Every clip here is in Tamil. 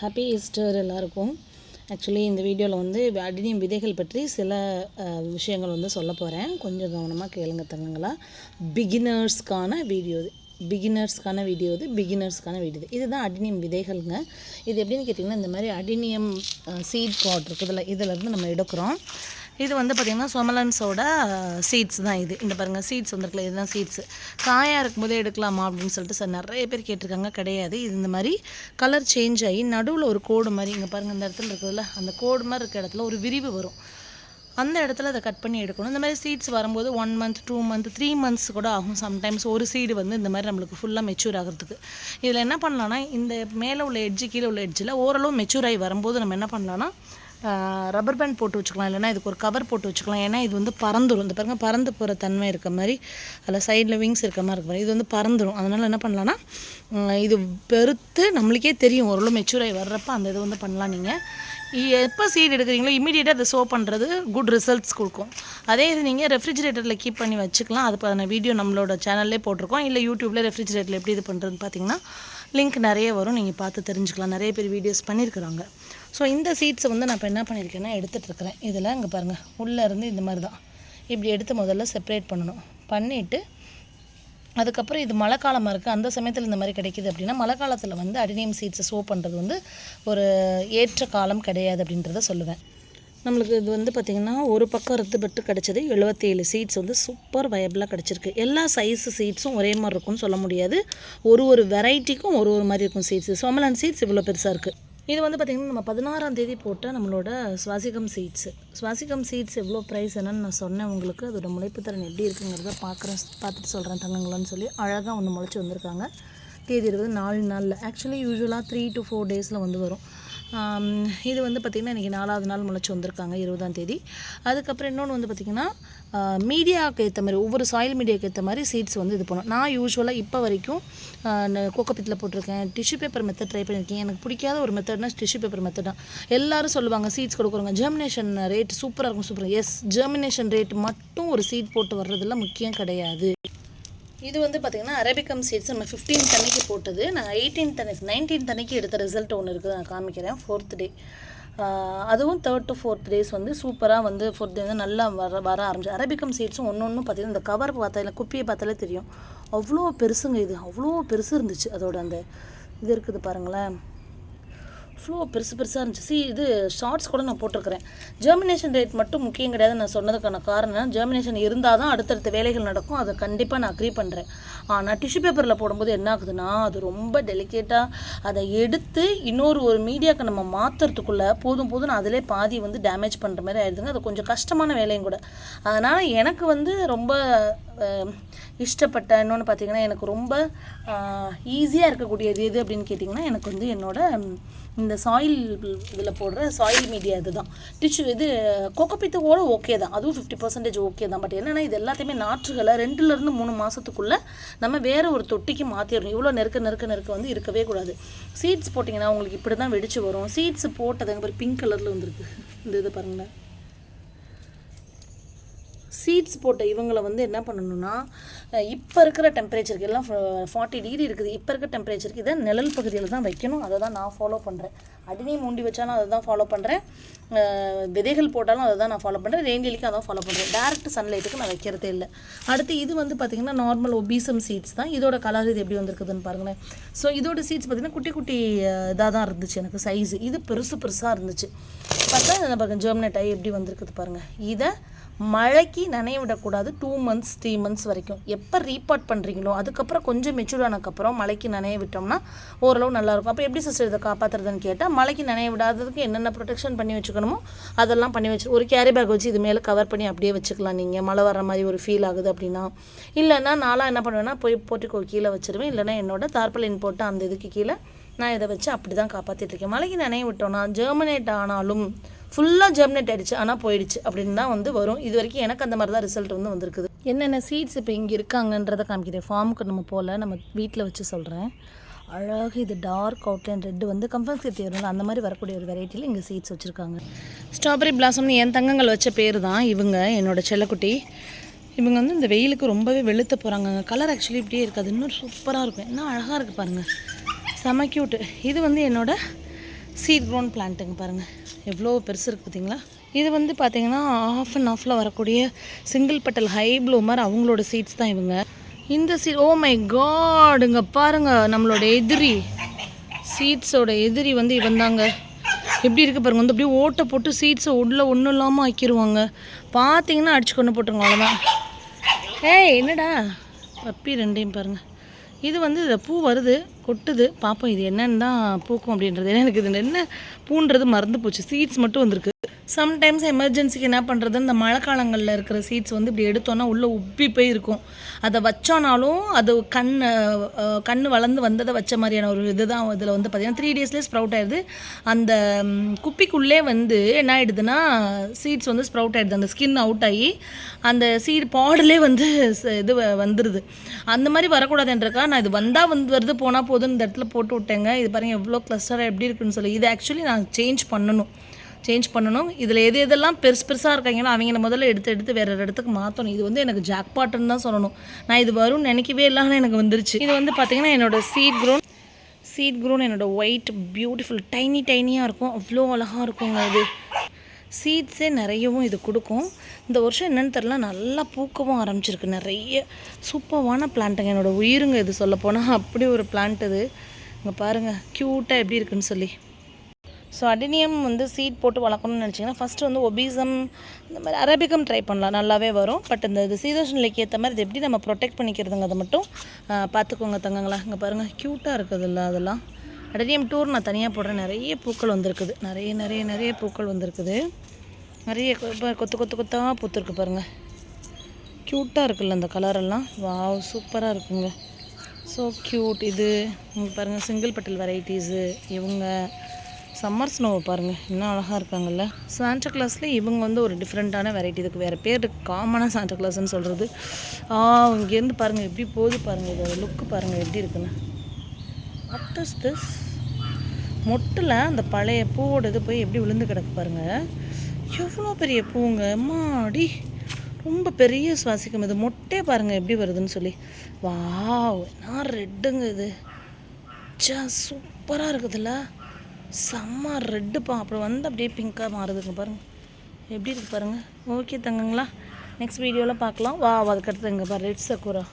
ஹாப்பி ஈஸ்டர் எல்லாருக்கும். ஆக்சுவலி இந்த வீடியோவில் வந்து அடினியம் விதைகள் பற்றி சில விஷயங்கள் வந்து சொல்ல போகிறேன் கொஞ்சம் கவனமாக கேளுங்க தங்கங்களா. பிகினர்ஸ்க்கான வீடியோ இது. பிகினர்ஸ்க்கான வீடியோ இது. பிகினர்ஸ்க்கான வீடியோ இது. இதுதான் அடினியம் விதைகள்ங்க. இது எப்படின்னு கேட்டிங்கன்னா இந்த மாதிரி அடினியம் சீட் பாட் இருக்குதுல்ல இதில் இருந்து நம்ம எடுக்கிறோம். இது வந்து பார்த்திங்கன்னா சொமலன்ஸோட சீட்ஸ் தான் இது. இந்த பாருங்கள் சீட்ஸ் வந்துருக்குல இதுதான் சீட்ஸு காயாக இருக்கும்போதே எடுக்கலாமா அப்படின்னு சொல்லிட்டு சார் நிறைய பேர் கேட்டிருக்காங்க கிடையாது. இது இந்த மாதிரி கலர் சேஞ்ச் ஆகி நடுவில் ஒரு கோடு மாதிரி இங்கே பாருங்கள் இந்த இடத்துல இருக்குதுல்ல அந்த கோடு மாதிரி இருக்க இடத்துல ஒரு விரிவு வரும். அந்த இடத்துல அதை கட் பண்ணி எடுக்கணும். இந்த மாதிரி சீட்ஸ் வரும்போது one month two month three months கூட ஆகும். சம்டைம்ஸ் ஒரு சீடு வந்து இந்த மாதிரி நம்மளுக்கு ஃபுல்லாக மெச்சூர் ஆகிறதுக்கு. இதில் என்ன பண்ணலான்னா இந்த மேலே உள்ள எட்ஜு கீழே உள்ள எட்ஜில் ஓரளவு மெச்சூர் ஆகி வரும்போது நம்ம என்ன பண்ணலான்னா ரப்பர் பேண்ட் போட்டு வச்சுக்கலாம் இல்லைன்னா இதுக்கு ஒரு கவர் போட்டு வச்சுக்கலாம். ஏன்னா இது வந்து பறந்துடும் இந்த பாருங்கள் பறந்து போகிற தன்மை இருக்க மாதிரி அதில் சைடில் விங்ஸ் இருக்க மாதிரி இருக்க மாதிரி இது வந்து பறந்துடும் அதனால் என்ன பண்ணலான்னா இது பெருத்து நம்மளுக்கே தெரியும். ஓரளவு மெச்சூர் ஆகி வர்றப்ப அந்த இது வந்து பண்ணலாம் நீங்கள் எப்போ சீட் எடுக்கிறீங்களோ இமீடியட்டாக அதை சோ பண்ணுறது குட் ரிசல்ட்ஸ் கொடுக்கும். அதே இது நீங்கள் ரெஃப்ரிஜிரேட்டரில் கீப் பண்ணி வச்சுக்கலாம். அது நான் வீடியோ நம்மளோட சேனல்லே போட்டிருக்கோம். இல்லை யூடியூப்பில் ரெஃப்ரிஜிரேட்டரில் எப்படி இது பண்ணுறதுன்னு பார்த்தீங்கன்னா லிங்க் நிறைய வரும். நீங்கள் பார்த்து தெரிஞ்சுக்கலாம். நிறைய பேர் வீடியோஸ் பண்ணியிருக்கிறாங்க ஸோ இந்த சீட்ஸை வந்து நான் இப்போ என்ன பண்ணியிருக்கேன்னா எடுத்துகிட்டு இருக்கிறேன். இதில் இங்கே பாருங்கள் உள்ளேருந்து இந்த மாதிரி தான். இப்படி எடுத்து முதல்ல செப்பரேட் பண்ணணும். பண்ணிவிட்டு அதுக்கப்புறம் இது மழை காலமாக இருக்குது அந்த சமயத்தில் இந்த மாதிரி கிடைக்கிது அப்படின்னா மழை காலத்தில் வந்து அடினியம் சீட்ஸை சோ பண்ணுறது வந்து ஒரு ஏற்ற காலம் கிடையாது அப்படின்றத சொல்லுவேன். நம்மளுக்கு இது வந்து பார்த்திங்கன்னா ஒரு பக்கம் ரத்துப்பட்டு கிடச்சது எழுபத்தேழு சீட்ஸ் வந்து சூப்பர் வயபிளாக கிடச்சிருக்கு. எல்லா சைஸ் சீட்ஸும் ஒரே மாதிரி இருக்கும்னு சொல்ல முடியாது. ஒரு ஒரு வெரைட்டிக்கும் ஒரு ஒரு மாதிரி இருக்கும் சீட்ஸ் சோமலன் சீட்ஸ் இவ்வளோ பெருசாக இருக்குது இது வந்து பார்த்திங்கன்னா நம்ம பதினாறாம் தேதி போட்ட நம்மளோட சுவாசிகம் சீட்ஸு சுவாசிகம் சீட்ஸ் எவ்வளோ ப்ரைஸ் என்னன்னு நான் சொன்னேன் உங்களுக்கு. அதோட முளைப்புத்திறன் எப்படி இருக்குங்கிறத பார்க்குறேன் பார்த்துட்டு சொல்கிறேன் தங்கங்களான்னு சொல்லி அழகாக ஒன்று முளைச்சி வந்திருக்காங்க. தேதி இருபது நாலு நாளில். ஆக்சுவலி யூஸ்வலாக த்ரீ டு ஃபோர் டேஸில் வந்து வரும். இது வந்து பார்த்திங்கன்னா இன்றைக்கி நாலாவது நாள் முளைச்சி வந்திருக்காங்க இருபதாம் தேதி. அதுக்கப்புறம் இன்னொன்று வந்து பார்த்திங்கன்னா மீடியாவுக்கு ஏற்ற மாதிரி ஒவ்வொரு சாயில் மீடியாவுக்கு ஏற்ற மாதிரி சீட்ஸ் வந்து இது பண்ணும் நான் யூஸ்வலாக இப்போ வரைக்கும் கோக்கப்பித்தில் போட்டிருக்கேன் டிஷ்யூ பேப்பர் மெத்தட் ட்ரை பண்ணியிருக்கேன் எனக்கு பிடிக்காத ஒரு மெத்தட்னா டிஷ்யூ பேப்பர் மெத்தட் தான். எல்லோரும் சொல்லுவாங்க சீட்ஸ் கொடுக்குறவங்க ஜெர்மினேஷன் ரேட் சூப்பராக இருக்கும் சூப்பராக எஸ் ஜெர்மினேஷன் ரேட் மட்டும் ஒரு சீட் போட்டு வர்றதெல்லாம் முக்கியம் கிடையாது. இது வந்து பார்த்திங்கன்னா அரேபிகம் சீட்ஸ் நம்ம ஃபிஃப்டீன் அன்னைக்கு போட்டது. நான் எயிட்டீன் அன்னைக்கு நைன்டீன் அன்னைக்கு எடுத்த ரிசல்ட் ஒன்று இருக்குது நான் காமிக்கிறேன். ஃபோர்த் டே அதுவும் தேர்ட் டு ஃபோர்த் டேஸ் வந்து சூப்பராக வந்து ஃபோர்த் டே வந்து நல்லா வர வர ஆரம்பிச்சு அரபிகம் சீட்ஸும் ஒன்று ஒன்றும் பார்த்தீங்கன்னா இந்த கவர் பார்த்தா குப்பியை பார்த்தாலே தெரியும். அவ்வளோ பெருசுங்க இது. அவ்வளோ பெருசு இருந்துச்சு. அதோட அந்த இது இருக்குது பாருங்களேன். ஃப்ளோ பெருசு பெருசாக இருந்துச்சு. சி இது ஷார்ட்ஸ் கூட நான் போட்டிருக்கிறேன். ஜெர்மினேஷன் ரேட் மட்டும் முக்கியம் கிடையாது நான் சொன்னதுக்கான காரணம் ஜெர்மினேஷன் இருந்தால் தான் அடுத்தடுத்த வேலைகள் நடக்கும். அதை கண்டிப்பாக நான் அக்ரி பண்ணுறேன் ஆனால் டிஷ்யூ பேப்பரில் போடும்போது என்ன ஆகுதுன்னா அது ரொம்ப டெலிகேட்டாக அதை எடுத்து இன்னொரு ஒரு மீடியாவுக்கு நம்ம மாற்றுறதுக்குள்ளே போதும் போதும் நான் அதிலே பாதி வந்து டேமேஜ் பண்ணுற மாதிரி ஆயிடுதுங்க. அது கொஞ்சம் கஷ்டமான வேலையும் கூட. அதனால் எனக்கு வந்து ரொம்ப இஷ்டப்பட்ட இன்னொன்று பார்த்தீங்கன்னா எனக்கு ரொம்ப ஈஸியாக இருக்கக்கூடியது எது அப்படின்னு கேட்டிங்கன்னா எனக்கு வந்து என்னோட இந்த சாயில் இதில் போடுற சாயில் மீடியா இதுதான். டிஷ்யூ இது கோகோபித்து கூட ஓகே தான். அதுவும் ஃபிஃப்டி பர்சன்டேஜ் ஓகே தான். பட் என்னென்னா இது எல்லாத்தையுமே நாற்றுகளை ரெண்டுலேருந்து மூணு மாதத்துக்குள்ளே நம்ம வேறு ஒரு தொட்டிக்கு மாற்றிடணும் இவ்வளோ நெருக்க நெருக்க நெருக்க வந்து இருக்கவே கூடாது. சீட்ஸ் போட்டிங்கன்னா உங்களுக்கு இப்படி தான் வெடிச்சு வரும். சீட்ஸ் போட்டது எங்கள் பிங்க் கலரில் வந்துருக்கு. இந்த இது பாருங்களேன். சீட்ஸ் போட்ட இவங்களை வந்து என்ன பண்ணணும்னா இப்போ இருக்கிற டெம்பரேச்சருக்கு எல்லாம் ஃபார்ட்டி டிகிரி இருக்குது. இப்போ இருக்கிற டெம்பரேச்சருக்கு இதை நிழல் பகுதியில் தான் வைக்கணும். அதை தான் நான் ஃபாலோ பண்ணுறேன் அடினி மூண்டி வச்சாலும் அதை தான் ஃபாலோ பண்ணுறேன் விதைகள் போட்டாலும் அதை தான் நான் ஃபாலோ பண்ணுறேன் ரெயின்லிக்கு அதான் ஃபாலோ பண்ணுறேன் டேரக்ட் சன்லைட்டுக்கு நான் வைக்கிறதே இல்லை. அடுத்து இது வந்து பார்த்திங்கன்னா நார்மல் ஒபீசம் சீட்ஸ் தான். இதோட கலர் இது எப்படி வந்திருக்குதுன்னு பாருங்களேன். ஸோ இதோட சீட்ஸ் பார்த்திங்கன்னா குட்டி குட்டி இதாக தான் இருந்துச்சு எனக்கு சைஸ் இது பெருசு பெருசாக இருந்துச்சு. பார்த்தா பாருங்கள் பாருங்க ஜெர்மினேட் ஆகி எப்படி வந்திருக்குது பாருங்கள் இதை மழைக்கு நனைய விடக்கூடாது. டூ மந்த்ஸ் த்ரீ மந்த்ஸ் வரைக்கும். எப்போ ரீபாட் பண்ணுறீங்களோ அதுக்கப்புறம் கொஞ்சம் மெச்சூர் ஆனதுக்கப்புறம் மழைக்கு நனைய விட்டோம்னா ஓரளவு நல்லாயிருக்கும் அப்போ எப்படி சிஸ்டர் இதை காப்பாற்றுறதுன்னு கேட்டால் மழைக்கு நனைய விடாததுக்கு என்னென்ன ப்ரொடெக்ஷன் பண்ணி வச்சுக்கணுமோ அதெல்லாம் பண்ணி வச்சு ஒரு கேரி பேக் வச்சு இது மேலே கவர் பண்ணி அப்படியே வச்சுக்கலாம் நீங்கள் மழை வர மாதிரி ஒரு ஃபீல் ஆகுது அப்படின்னா. இல்லைன்னா நானாக என்ன பண்ணுவேன்னா போய் போட்டுக்கோ கீழே வச்சுருவேன். இல்லைன்னா என்னோட தார்பலின் போட்டு அந்த இதுக்கு கீழே நான் இதை வச்சு அப்படி தான் காப்பாற்றிட்டு இருக்கேன். மழைக்கு நனைய விட்டோம்னா ஜெர்மினேட் ஆனாலும் ஃபுல்லாக ஜெர்மினேட் ஆகிடுச்சு ஆனால் போயிடுச்சு. அப்படின்னு தான் வந்து வரும். இது வரைக்கும் எனக்கு அந்த மாதிரி தான் ரிசல்ட் வந்து வந்திருக்குது. என்னென்ன சீட்ஸ் இப்போ இங்கே இருக்காங்கன்றதை காமிக்கிறேன். ஃபார்முக்கு நம்ம போகல நம்ம வீட்டில் வச்சு சொல்கிறேன் அழகு இது டார்க் அவுட்லைன் ரெட்டு வந்து கம்பல்சரி வரும்ல அந்த மாதிரி வரக்கூடிய ஒரு வெரைட்டியில் இங்கே சீட்ஸ் வச்சுருக்காங்க. ஸ்ட்ராபெரி பிளாசம்னு என் தங்கங்கள் வச்ச பேர் தான் இவங்க என்னோட செல்லக்குட்டி. இவங்க வந்து இந்த வெயிலுக்கு ரொம்பவே வெளுத்த போகிறாங்க கலர் ஆக்சுவலி இப்படியே இருக்காது. இன்னும் சூப்பராக இருக்கும். இன்னும் அழகாக இருக்குது பாருங்கள் செம க்யூட்டு இது வந்து என்னோடய சீட் க்ரோன் பிளான்ட்டுங்க பாருங்கள் எவ்வளோ பெருசு இருக்குது பார்த்தீங்களா இது வந்து பார்த்தீங்கன்னா ஆஃப் அண்ட் ஆஃபில் வரக்கூடிய சிங்கிள் பட்டல் ஹை ப்ளூமர் அவங்களோட சீட்ஸ் தான் இவங்க. இந்த சீட் ஓ மை காடுங்க பாருங்க நம்மளோட எதிரி. சீட்ஸோட எதிரி வந்து இவன் தாங்க. எப்படி இருக்கு பாருங்க வந்து அப்படியே ஓட்டை போட்டு சீட்ஸை உள்ளே ஒன்றும் இல்லாமல் ஆக்கிடுவாங்க பார்த்தீங்கன்னா அடிச்சு கொண்டு போட்டுருங்க அவ்வளோதான் ஏய் என்னடா? பப்பி ரெண்டையும் பாருங்கள் இது வந்து இந்த பூ வருது. கொட்டுது. பார்ப்போம் இது என்னன்னு தான் பூக்கும் அப்படின்றது. ஏன்னா எனக்கு இது என்ன பூன்றது மறந்து போச்சு. சீட்ஸ் மட்டும் வந்திருக்கு. சம்டைம்ஸ் எமர்ஜென்சிக்கு என்ன பண்ணுறது இந்த மழை காலங்களில் இருக்கிற சீட்ஸ் வந்து இப்படி எடுத்தோன்னா உள்ளே உப்பி போய் இருக்கும். அதை வச்சோனாலும் அது கண் கண் வளர்ந்து வந்ததை வச்ச மாதிரியான ஒரு இதுதான் இதில் வந்து பார்த்திங்கன்னா த்ரீ டேஸ்லேயே ஸ்ப்ரவுட் ஆயிடுது. அந்த குப்பிக்குள்ளே வந்து என்ன ஆயிடுதுன்னா சீட்ஸ் வந்து ஸ்ப்ரவுட் ஆயிடுது. அந்த ஸ்கின் அவுட் ஆகி அந்த சீட் பாடலே வந்து ச- இது வ- வந்துடுது அந்த மாதிரி வரக்கூடாதுன்றக்கா நான் இது வந்தால் வந்து வருது போனால் போதுன்னு இந்த இடத்துல போட்டு விட்டேங்க. இது பாருங்கள் எவ்வளோ கிளஸ்டராக எப்படி இருக்குன்னு சொல்லி. இது ஆக்சுவலி நான் சேஞ்ச் பண்ணணும். சேஞ்ச் பண்ணணும். இதில் எது எதெல்லாம் பெருசு பெருசாக இருக்காங்கன்னா அவங்க முதல்ல எடுத்து எடுத்து வேறு ஒரு இடத்துக்கு மாற்றணும் இது வந்து எனக்கு ஜாக்பாட்டுன்னு தான் சொல்லணும். நான் இது வரும்னு நினைக்கவே இல்லாமல் எனக்கு வந்துருச்சு. இது வந்து பார்த்திங்கன்னா என்னோட சீட் க்ரோன் சீட் க்ரோன் என்னோட ஒயிட் பியூட்டிஃபுல் டைனி டைனியாக இருக்கும். அவ்வளோ அழகாக இருக்குங்க இது. சீட்ஸே நிறையவும் இது கொடுக்கும். இந்த வருஷம் என்னன்னு தெரில நல்லா பூக்கவும் ஆரம்பிச்சிருக்கு. நிறைய சூப்பர்வான பிளான்ட்டுங்க என்னோட உயிருங்க இது சொல்லப்போனால் அப்படி ஒரு பிளான்ட் இது. இங்கே பாருங்கள் க்யூட்டாக எப்படி இருக்குன்னு சொல்லி. ஸோ அடினியம் வந்து சீட் போட்டு வளர்க்கணும்னு நினச்சிங்கன்னா ஃபஸ்ட்டு வந்து ஒபீசம் இந்த மாதிரி அரபிகம் ட்ரை பண்ணலாம். நல்லாவே வரும். பட் இந்த இது சீதோஷ் நிலைக்கு ஏற்ற மாதிரி இது எப்படி நம்ம ப்ரொடெக்ட் பண்ணிக்கிறதுங்க அதை மட்டும் பார்த்துக்கோங்க தங்கங்களா. இங்கே பாருங்கள் க்யூட்டாக இருக்குதுல்ல அதெல்லாம். அடனியம் டூர் நான் தனியாக போடுறேன். நிறைய பூக்கள் வந்திருக்குது. நிறைய நிறைய நிறைய பூக்கள் வந்திருக்குது. நிறைய கொ- கொத்து கொத்து கொத்தாக பூத்துருக்கு பாருங்கள் க்யூட்டாக இருக்குல்ல அந்த கலரெல்லாம் வாவ் சூப்பராக இருக்குங்க. ஸோ க்யூட் இது. இங்கே பாருங்கள் சிங்கிள் பட்டில் வெரைட்டிஸு இவங்க சம்மர் ஸ்னோவை பாருங்கள் இன்னும் அழகாக இருக்காங்கல்ல. சாண்டா கிளாஸில் இவங்க வந்து ஒரு டிஃப்ரெண்ட்டான வெரைட்டி இதுக்கு வேறு பேர் காமனாக சாண்டா கிளாஸ்ன்னு சொல்கிறது ஆ இங்கேருந்து பாருங்கள் எப்படி போகுது பாருங்கள் இதோட லுக்கு பாருங்கள் எப்படி இருக்குன்னு. வாட் இஸ் திஸ் மொட்டில் அந்த பழைய பூவோட இது போய் எப்படி விழுந்து கிடக்கு பாருங்கள் எவ்வளோ பெரிய பூங்க. மாடி ரொம்ப பெரிய சுவாசிக்கும். இது மொட்டே பாருங்கள் எப்படி வருதுன்னு சொல்லி. வாவ் நான் ரெட்டுங்க இது. சா சூப்பராக இருக்குதுல்ல. செம்ம ரெட்டுப்பா அப்புறம் வந்து அப்படியே பிங்க்காக மாறுதுங்க பாருங்கள் எப்படி இருக்கு பாருங்க. ஓகே தங்கங்களா. நெக்ஸ்ட் வீடியோவில் பார்க்கலாம். வா அதுக்கடுத்து இங்கே பாரு ரெட் சக்குரா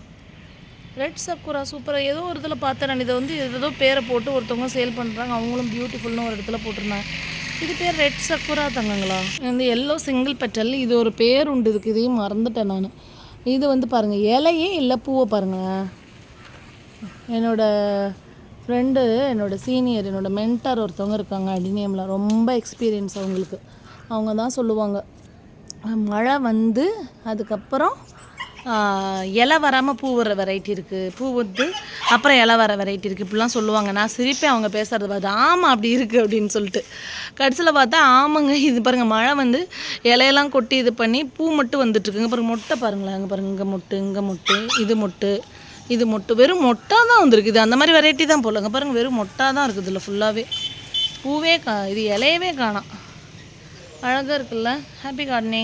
ரெட் சக்குரா சூப்பராக ஏதோ ஒரு இதில் பார்த்தேன் நான். இதை வந்து ஏதோ பேரை போட்டு ஒருத்தவங்க சேல் பண்ணுறாங்க அவங்களும் பியூட்டிஃபுல்னு ஒரு இடத்துல போட்டிருந்தாங்க. இது பேர் ரெட் சக்குரா தங்கங்களா. இந்த எல்லோ சிங்கிள் பெட்டல் இது ஒரு பேர் உண்டு இதுக்கு. இதையும் மறந்துட்டேன் நான். இது வந்து பாருங்கள் இலையே இல்லை பூவை பாருங்கள் என்னோடய ஃப்ரெண்டு என்னோட சீனியர் என்னோட மென்டார் ஒருத்தவங்க இருக்காங்க அடினியமில் ரொம்ப எக்ஸ்பீரியன்ஸ் அவங்களுக்கு. அவங்க தான் சொல்லுவாங்க மழை வந்து அதுக்கப்புறம் இலை வராமல் பூ வர வெரைட்டி இருக்குது பூ வந்து அப்புறம் இலை வர வெரைட்டி இருக்குது இப்படிலாம் சொல்லுவாங்க. நான் சிரிப்பேன் அவங்க பேசுகிறத பார்த்து ஆமாம் அப்படி இருக்குது அப்படின்னு சொல்லிட்டு. கடைசியில் பார்த்தா ஆமாங்க இது பாருங்கள் மழை வந்து இலையெல்லாம் கொட்டி இது பண்ணி பூ மட்டும் வந்துட்டுருக்குங்க பாருங்கள் மொட்டை பாருங்களேன். அங்கே பாருங்கள் இங்கே மொட்டு இங்கே மொட்டு இது மொட்டு. இது மொட்டு வெறும் மொட்டாக தான் வந்திருக்கு. இது அந்த மாதிரி வெரைட்டி தான் போடலங்க பாருங்க வெறும் மொட்டா தான் இருக்குது இதில் ஃபுல்லாகவே பூவே கா இது இலையவே காணாம். அழகாக இருக்குல்ல? Happy gardening